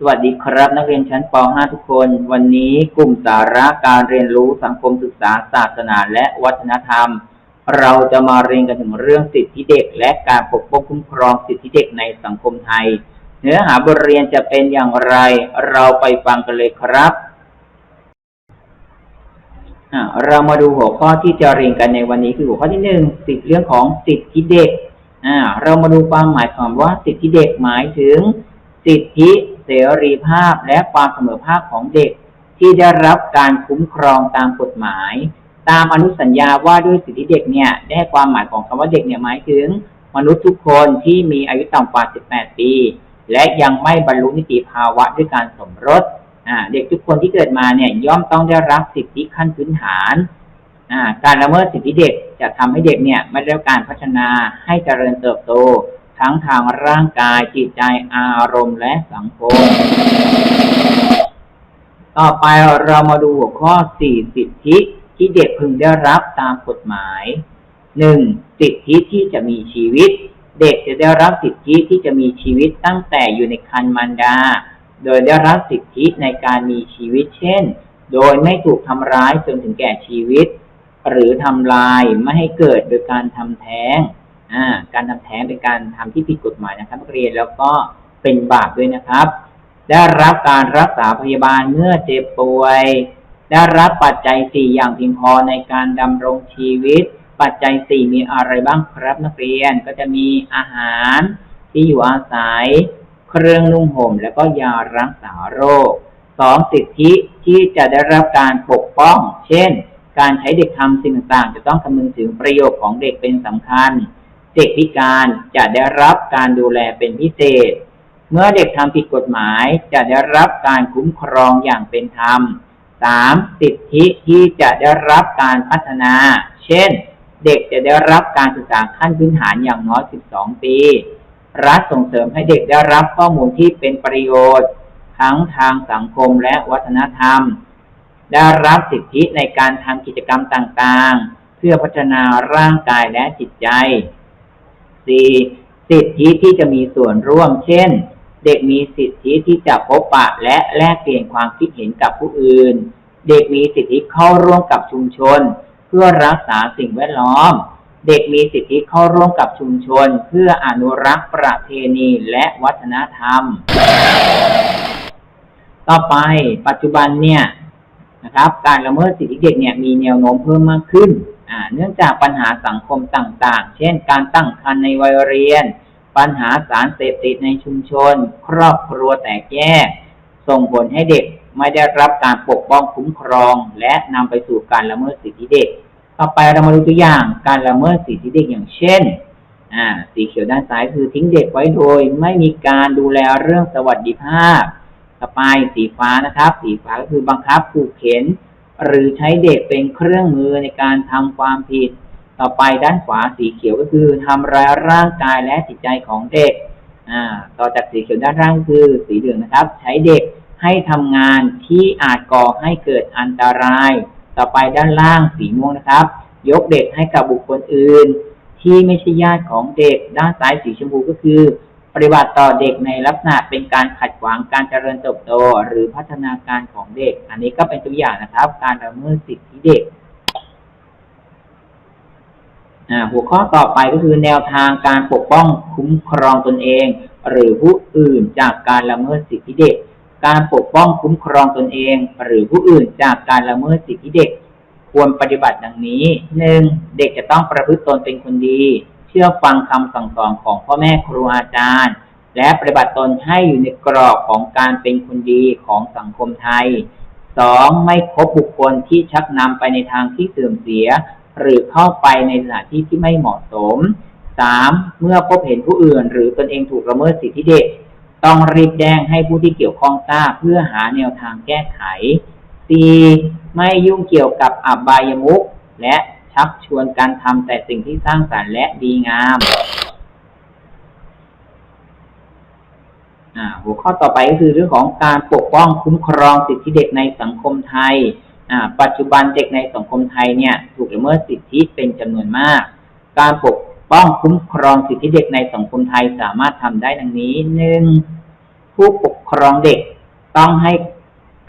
สวัสดีครับนักเรียนชั้นป .5 ทุกคน วันนี้กลุ่มสาระการเรียนรู้สังคมศึกษาศาสนาและวัฒนธรรม เราจะมาเรียนกันถึงเรื่องสิทธิเด็ก และการปกป้องคุ้มครองสิทธิเด็กในสังคมไทย เนื้อหาบทเรียนจะเป็นอย่างไร เราไปฟังกันเลยครับอะเรามาดูหัวข้อที่จะเรียนกันในวันนี้คือหัวข้อที่หนึ่งสิทธิเรื่องของสิทธิเด็กอ่าเรามาดูความหมายของว่าสิทธิเด็กหมายถึง สิทธิ เสรีภาพและความเสมอภาคของเด็ก ที่ได้รับการคุ้มครองตามกฎหมาย ตามอนุสัญญาว่าด้วยสิทธิเด็กเนี่ยได้ความหมายของคำว่าเด็กเนี่ยหมายถึง มนุษย์ทุกคนที่มีอายุต่ำกว่า 18 ปี และยังไม่บรรลุนิติภาวะด้วยการสมรสเด็กทุกคนที่เกิดมาเนี่ยย่อมต้องได้รับสิทธิขั้นพื้นฐานการละเมิดสิทธิเด็กจะทำให้เด็กเนี่ยไม่ได้รับการพัฒนาให้เจริญเติบโต ทั้งทางร่างกายจิตใจอารมณ์และสังคม ต่อไปเรามาดูหัวข้อ 4 สิทธิที่เด็กพึงได้รับตามกฎหมาย 1. สิทธิที่จะมีชีวิต เด็กจะได้รับสิทธิที่จะมีชีวิตตั้งแต่อยู่ในครรภ์มารดา โดยได้รับสิทธิในการมีชีวิตเช่น โดยไม่ถูกทำร้ายจนถึงแก่ชีวิต หรือทำลายไม่ให้เกิดโดยการทำแท้ง การทำแท้งเป็นการทำที่ผิดกฎหมายนะครับนักเรียนแล้วก็เป็นบาปด้วยนะครับ ได้รับการรักษาพยาบาลเมื่อเจ็บป่วย ได้รับปัจจัยสี่อย่างเพียงพอในการดำรงชีวิต ปัจจัยสี่มีอะไรบ้างครับนักเรียนก็จะมีอาหารที่อยู่อาศัย เครื่องนุ่งห่มแล้วก็ยารักษาโรคสองสิทธิที่จะได้รับการปกป้อง เช่น การใช้เด็กทำสิ่งต่างๆ จะต้องคำนึงถึงประโยชน์ของเด็กเป็นสำคัญ เด็กพิการจะได้รับการดูแลเป็นพิเศษ เมื่อเด็กทำผิดกฎหมายจะได้รับการคุ้มครองอย่างเป็นธรรม 3. สิทธิที่จะได้รับการพัฒนา เช่น เด็กจะได้รับการศึกษาขั้นพื้นฐานอย่างน้อย 12 ปี รัฐส่งเสริมให้เด็กได้รับข้อมูลที่เป็นประโยชน์ ทั้งทางสังคมและวัฒนธรรม ได้รับสิทธิในการทำกิจกรรมต่างๆ เพื่อพัฒนาร่างกายและจิตใจ 4. สิทธิที่จะมีส่วนร่วม เช่น เด็กมีสิทธิที่จะพบปะและแลกเปลี่ยนความคิดเห็นกับผู้อื่น เด็กมีสิทธิเข้าร่วมกับชุมชน เพื่อรักษาสิ่งแวดล้อม เด็กมีสิทธิเข้าร่วมกับชุมชน เพื่ออนุรักษ์ประเพณีและวัฒนธรรม ต่อไปปัจจุบันเนี่ยนะครับ การละเมิดสิทธิเด็กเนี่ยมีแนวโน้มเพิ่มมากขึ้น เนื่องจากปัญหาสังคมต่างๆ เช่น การตั้งครรภ์ในวัยเรียน ปัญหาสารเสพติดในชุมชน ครอบครัวแตกแยก ส่งผลให้เด็กไม่ได้รับการปกป้องคุ้มครอง และนำไปสู่การละเมิดสิทธิเด็ก ต่อไปเรามาดูตัวอย่างการละเมิดสิทธิเด็กอย่างเช่น สีเขียวด้านซ้ายคือทิ้งเด็กไว้โดย ไม่มีการดูแลเรื่องสวัสดิภาพ ต่อไปสีฟ้านะครับ สีฟ้าก็คือบังคับผูกเข็น หรือใช้เด็กเป็นเครื่องมือในการทำความผิด ต่อไปด้านขวาสีเขียวก็คือทำร้ายร่างกายและจิตใจของเด็กอ่าต่อจากสีเขียวด้านล่างคือสีเหลืองนะครับ ใช้เด็กให้ทำงานที่อาจก่อให้เกิดอันตราย ต่อไปด้านล่างสีม่วงนะครับ ยกเด็กให้กับบุคคลอื่น ที่ไม่ใช่ญาติของเด็กด้านซ้ายสีชมพูก็คือ ฏิบัติต่อเด็กในลักษณะเป็นการขัดขวางการเจริญเติบโต หรือพัฒนาการของเด็ก อันนี้ก็เป็นตัวอย่างนะครับ การละเมิดสิทธิเด็กหัวข้อต่อไปก็คือแนวทางการปกป้องคุ้มครองตนเอง หรือผู้อื่นจากการละเมิดสิทธิเด็ก การปกป้องคุ้มครองตนเอง หรือผู้อื่นจากการละเมิดสิทธิเด็ก ควรปฏิบัติดังนี้หนึ่งเด็กจะต้องประพฤติตนเป็นคนดี เชื่อฟังคำสั่งสอนของพ่อแม่ครูอาจารย์ และปฏิบัติตนให้อยู่ในกรอบของการเป็นคนดีของสังคมไทยสองไม่คบบุคคลที่ชักนำไปในทางที่เสื่อมเสีย หรือเข้าไปในสถานที่ที่ไม่เหมาะสมสามเมื่อพบเห็นผู้อื่น หรือตนเองถูกละเมิดสิทธิเด็ก ต้องรีบแจ้งให้ผู้ที่เกี่ยวข้องทราบเพื่อหาแนวทางแก้ไข 4. ไม่ยุ่งเกี่ยวกับอับายมุขและ ชักชวนการทำแต่สิ่งที่สร้างสรรค์และดีงามหัวข้อต่อไปก็คือเรื่องของการปกป้องคุ้มครองสิทธิเด็กในสังคมไทย ปัจจุบันเด็กในสังคมไทยเนี่ยถูกละเมิดสิทธิเป็นจำนวนมาก การปกป้องคุ้มครองสิทธิเด็กในสังคมไทยสามารถทำได้ดังนี้หนึ่งผู้ปกครองเด็กต้องให้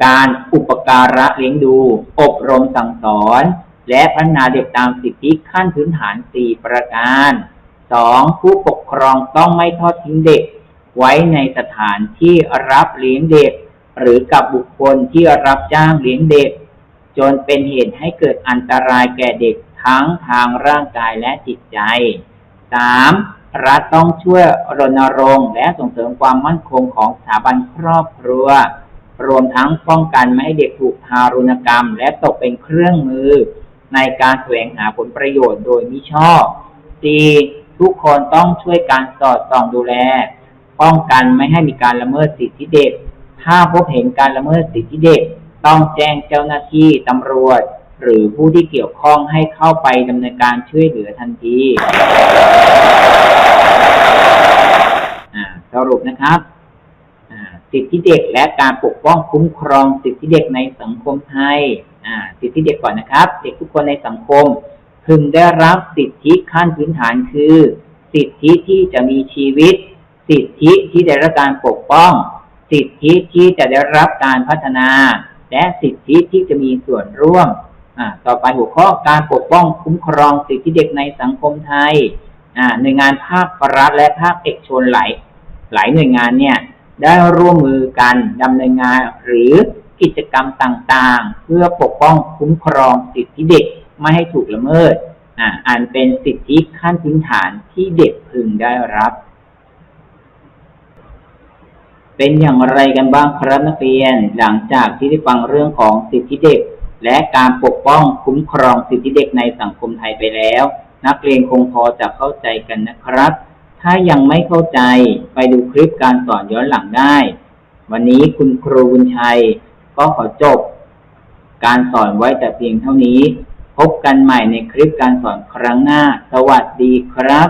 การอุปการะเลี้ยงดู อบรมสั่งสอน และพัฒนาเด็กตามสิทธิขั้นพื้นฐาน 4 ประการ 2. ผู้ปกครองต้องไม่ทอดทิ้งเด็ก ไว้ในสถานที่รับเลี้ยงเด็ก หรือกับบุคคลที่รับจ้างเลี้ยงเด็ก จนเป็นเหตุให้เกิดอันตรายแก่เด็กทั้งทางร่างกายและจิตใจ 3. รัฐต้องช่วยรณรงค์และส่งเสริมความมั่นคงของสถาบันครอบครัว รวมทั้งป้องกันไม่ให้เด็กถูกทารุณกรรม และตกเป็นเครื่องมือ ในการแสวงหาผลประโยชน์โดยมิชอบ 4. ทุกคนต้องช่วยการสอดส่องดูแล ป้องกันไม่ให้มีการละเมิดสิทธิเด็ก ถ้าพบเห็นการละเมิดสิทธิเด็ก ต้องแจ้งเจ้าหน้าที่ตำรวจ หรือผู้ที่เกี่ยวข้องให้เข้าไปดำเนินการช่วยเหลือทันทีสรุปนะครับ สิทธิเด็กและการปกป้องคุ้มครองสิทธิเด็กในสังคมไทยอ่าสิทธิเด็กก่อนนะครับ เด็กทุกคนในสังคมพึงได้รับสิทธิขั้นพื้นฐานคือ สิทธิที่จะมีชีวิต สิทธิที่ได้รับการปกป้อง สิทธิที่จะได้รับการพัฒนา และสิทธิที่จะมีส่วนร่วมอ่าต่อไปหัวข้อการปกป้องคุ้มครองสิทธิเด็กในสังคมไทยอ่าหน่วยงานภาครัฐและภาคเอกชนหลายหลายหน่วยงานเนี่ย ได้ร่วมมือกันดำเนินงานหรือกิจกรรมต่างๆ เพื่อปกป้องคุ้มครองสิทธิเด็กไม่ให้ถูกละเมิดอ่าอันเป็นสิทธิขั้นพื้นฐานที่เด็กพึงได้รับ เป็นอย่างไรกันบ้างครับนักเรียนหลังจากที่ได้ฟังเรื่องของสิทธิเด็ก และการปกป้องคุ้มครองสิทธิเด็กในสังคมไทยไปแล้ว นักเรียนคงพอจะเข้าใจกันนะครับ ถ้ายังไม่เข้าใจไปดูคลิปการสอนย้อนหลังได้ วันนี้คุณครูบุญชัย ก็ขอจบ การสอนไว้แต่เพียงเท่านี้ พบกันใหม่ในคลิปการสอนครั้งหน้า สวัสดีครับ